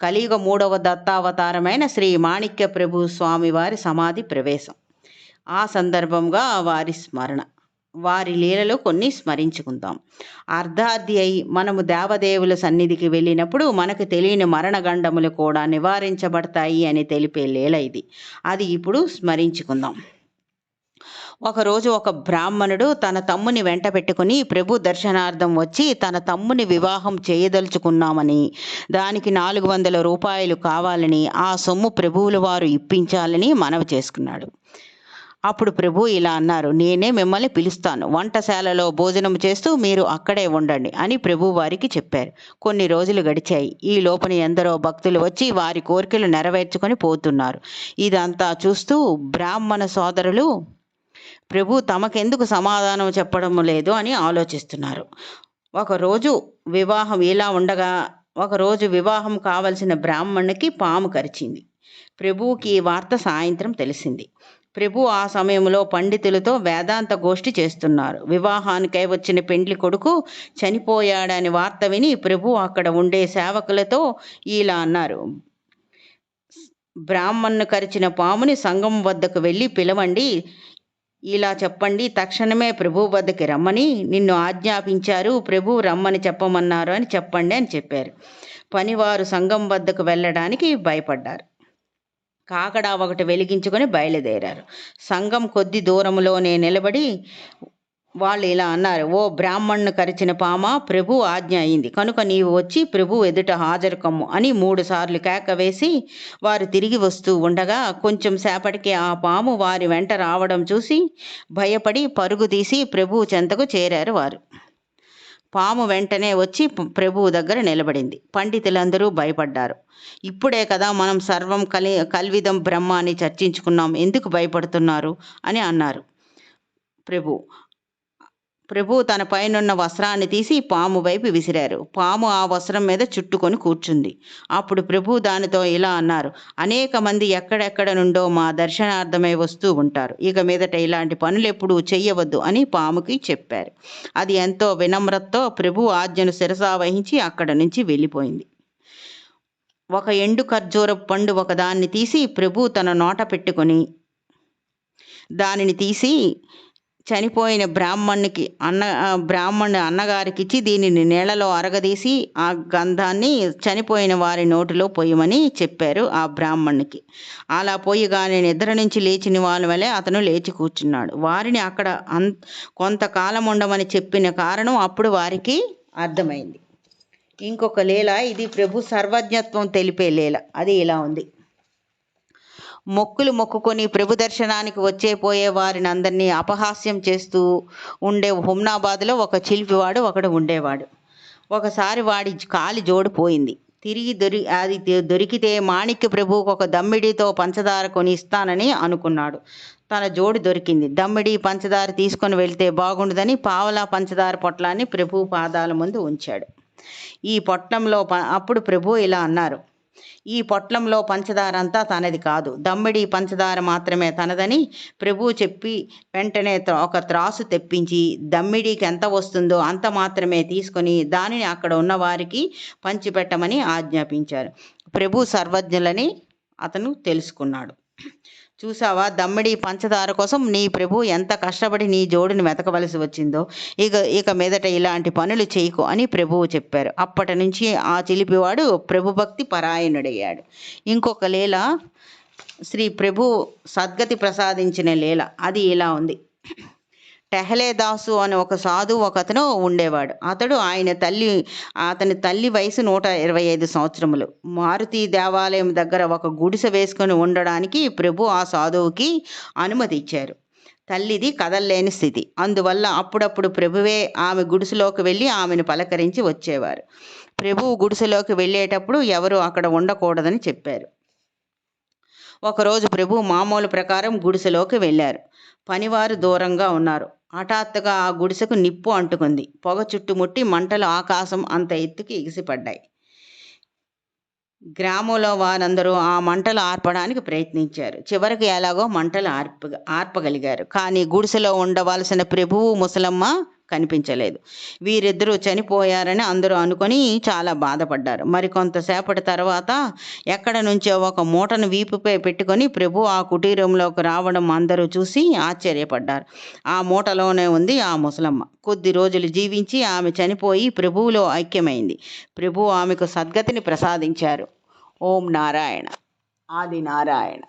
కలియుగ మూడవ దత్తావతారమైన శ్రీ మాణిక్య ప్రభు స్వామి వారి సమాధి ప్రవేశం. ఆ సందర్భంగా వారి స్మరణ. వారి లీలలో కొన్ని స్మరించుకుందాం. అర్ధార్థి అయి మనము దేవదేవుల సన్నిధికి వెళ్ళినప్పుడు మనకు తెలియని మరణగండములు కూడా నివారించబడతాయి అని తెలిపే లీల ఇది. అది ఇప్పుడు స్మరించుకుందాం. ఒకరోజు ఒక బ్రాహ్మణుడు తన తమ్ముని వెంట పెట్టుకుని ప్రభు దర్శనార్థం వచ్చి తన తమ్ముని వివాహం చేయదలుచుకున్నామని దానికి నాలుగు వందల రూపాయలు కావాలని ఆ సొమ్ము ప్రభువుల వారు ఇప్పించాలని మనవి చేసుకున్నాడు. అప్పుడు ప్రభు ఇలా అన్నారు నేనే మిమ్మల్ని పిలుస్తాను వంటశాలలో భోజనం చేస్తూ మీరు అక్కడే ఉండండి అని ప్రభు వారికి చెప్పారు. కొన్ని రోజులు గడిచాయి. ఈ లోపల ఎందరో భక్తులు వచ్చి వారి కోరికలు నెరవేర్చుకొని పోతున్నారు. ఇదంతా చూస్తూ బ్రాహ్మణ సోదరులు ప్రభు తమకెందుకు సమాధానం చెప్పడం లేదు అని ఆలోచిస్తున్నారు. ఒకరోజు వివాహం ఇలా ఉండగా ఒకరోజు వివాహం కావలసిన బ్రాహ్మణుకి పాము కరిచింది. ప్రభువుకి ఈ వార్త సాయంత్రం తెలిసింది. ప్రభు ఆ సమయంలో పండితులతో వేదాంత గోష్ఠి చేస్తున్నారు. వివాహానికై వచ్చిన పెండ్లి కొడుకు చనిపోయాడని వార్త విని ప్రభు అక్కడ ఉండే సేవకులతో ఇలా అన్నారు. బ్రాహ్మణ్ను కరిచిన పాముని సంఘం వద్దకు వెళ్ళి పిలవండి ఇలా చెప్పండి తక్షణమే ప్రభు వద్దకి రమ్మని. నిన్ను ఆజ్ఞాపించారు ప్రభు రమ్మని చెప్పమన్నారు అని చెప్పండి అని చెప్పారు. పనివారు సంఘం వద్దకు వెళ్ళడానికి భయపడ్డారు. కాకడా ఒకటి వెలిగించుకొని బయలుదేరారు. సంఘం కొద్ది దూరంలోనే నిలబడి వాళ్ళు ఇలా అన్నారు ఓ బ్రాహ్మణ్ను కరిచిన పామ? ప్రభు ఆజ్ఞ అయింది. కనుక నీవు వచ్చి ప్రభు ఎదుట హాజరు కమ్ము అని మూడు సార్లు కేక వేసి వారు తిరిగి వస్తూ ఉండగా కొంచెం సేపటికి ఆ పాము వారి వెంట రావడం చూసి భయపడి పరుగు తీసి ప్రభు చెంతకు చేరారు వారు. పాము వెంటనే వచ్చి ప్రభువు దగ్గర నిలబడింది. పండితులందరూ భయపడ్డారు. ఇప్పుడే కదా మనం సర్వం కలి కల్విదం బ్రహ్మ అని చర్చించుకున్నాం. ఎందుకు భయపడుతున్నారు? అని అన్నారు ప్రభు. ప్రభు తన పైనున్న వస్త్రాన్ని తీసి పాము వైపు విసిరారు. పాము ఆ వస్త్రం మీద చుట్టుకొని కూర్చుంది. అప్పుడు ప్రభు దానితో ఇలా అన్నారు అనేక మంది ఎక్కడెక్కడ నుండో మా దర్శనార్థమై వస్తూ ఉంటారు. ఇక మీదట ఇలాంటి పనులు ఎప్పుడూ చెయ్యవద్దు అని పాముకి చెప్పారు. అది ఎంతో వినమ్రతతో ప్రభు ఆజ్ఞను శిరసా వహించి అక్కడ నుంచి వెళ్ళిపోయింది. ఒక ఎండు ఖర్జూర పండు ఒకదాన్ని తీసి ప్రభు తన నోట పెట్టుకొని దానిని తీసి చనిపోయిన బ్రాహ్మణునికి అన్న బ్రాహ్మణు అన్నగారికి ఇచ్చి దీనిని నీళ్ళలో అరగదీసి ఆ గంధాన్ని చనిపోయిన వారి నోటిలో పొయ్యమని చెప్పారు ఆ బ్రాహ్మణునికి. అలా పోయిగానే నిద్ర నుంచి లేచిన వాళ్ళ వలె అతను లేచి కూర్చున్నాడు. వారిని అక్కడ అం కొంతకాలం ఉండమని చెప్పిన కారణం అప్పుడు వారికి అర్థమైంది. ఇంకొక లీల ఇది ప్రభు సర్వజ్ఞత్వం తెలిపే లీల. అది ఇలా ఉంది. మొక్కులు మొక్కుకొని ప్రభు దర్శనానికి వచ్చే పోయే వారిని అందరినీ అపహాస్యం చేస్తూ ఉండే హుమ్నాబాద్లో ఒక చిలిపివాడు ఒకడు ఉండేవాడు. ఒకసారి వాడి కాలి జోడు పోయింది. తిరిగి దొరి అది దొరికితే మాణిక్య ప్రభువుకు ఒక దమ్మిడితో పంచదార కొని ఇస్తానని అనుకున్నాడు. తన జోడు దొరికింది. దమ్మిడి పంచదార తీసుకొని వెళ్తే బాగుండదని పావలా పంచదార పొట్లాన్ని ప్రభు పాదాల ముందు ఉంచాడు. ఈ పొట్లంలో అప్పుడు ప్రభు ఇలా అన్నారు. ఈ పొట్లంలో పంచదార అంతా తనది కాదు. దమ్మిడి పంచదార మాత్రమే తనదని ప్రభు చెప్పి వెంటనే ఒక త్రాసు తెప్పించి దమ్మిడికి ఎంత వస్తుందో అంత మాత్రమే తీసుకొని దానిని అక్కడ ఉన్న వారికి పంచిపెట్టమని ఆజ్ఞాపించారు. ప్రభు సర్వజ్ఞులని అతను తెలుసుకున్నాడు. చూసావా? దమ్మిడి పంచదార కోసం నీ ప్రభు ఎంత కష్టపడి నీ జోడుని వెతకవలసి వచ్చిందో ఇక ఇక మీదట ఇలాంటి పనులు చేయకు అని ప్రభువు చెప్పారు. అప్పటి నుంచి ఆ చిలిపివాడు ప్రభుభక్తి పరాయణుడయ్యాడు. ఇంకొక లీల శ్రీ ప్రభు సద్గతి ప్రసాదించిన లీల. అది ఇలా ఉంది. టెహలేదాసు అనే ఒక సాధువు ఒకతను ఉండేవాడు. అతడు ఆయన తల్లి అతని తల్లి వయసు నూట ఇరవై ఐదు సంవత్సరములు. మారుతి దేవాలయం దగ్గర ఒక గుడిసె వేసుకొని ఉండడానికి ప్రభు ఆ సాధువుకి అనుమతి ఇచ్చారు. తల్లిది కదల్లేని స్థితి. అందువల్ల అప్పుడప్పుడు ప్రభువే ఆమె గుడిసెలోకి వెళ్ళి ఆమెను పలకరించి వచ్చేవారు. ప్రభువు గుడిసెలోకి వెళ్ళేటప్పుడు ఎవరు అక్కడ ఉండకూడదని చెప్పారు. ఒకరోజు ప్రభు మామూలు ప్రకారం గుడిసెలోకి వెళ్ళారు. పనివారు దూరంగా ఉన్నారు. హఠాత్తుగా ఆ గుడిసెకు నిప్పు అంటుకుంది. పొగ చుట్టుముట్టి మంటలు ఆకాశం అంత ఎత్తుకి ఎగిసిపడ్డాయి. గ్రామంలో వారందరూ ఆ మంటలు ఆర్పడానికి ప్రయత్నించారు. చివరికి ఎలాగో మంటలు ఆర్ప ఆర్పగలిగారు. కానీ గుడిసెలో ఉండవలసిన ప్రభువు ముసలమ్మ కనిపించలేదు. వీరిద్దరూ చనిపోయారని అందరూ అనుకొని చాలా బాధపడ్డారు. మరి కొంతసేపటి తర్వాత ఎక్కడ నుంచో ఒక మూటను వీపుపై పెట్టుకొని ప్రభు ఆ కుటీరంలోకి రావడం అందరూ చూసి ఆశ్చర్యపడ్డారు. ఆ మూటలోనే ఉంది ఆ ముసలమ్మ. కొద్ది రోజులు జీవించి ఆమె చనిపోయి ప్రభువులో ఐక్యమైంది. ప్రభు ఆమెకు సద్గతిని ప్రసాదించారు. ఓం నారాయణ. ఆది నారాయణ.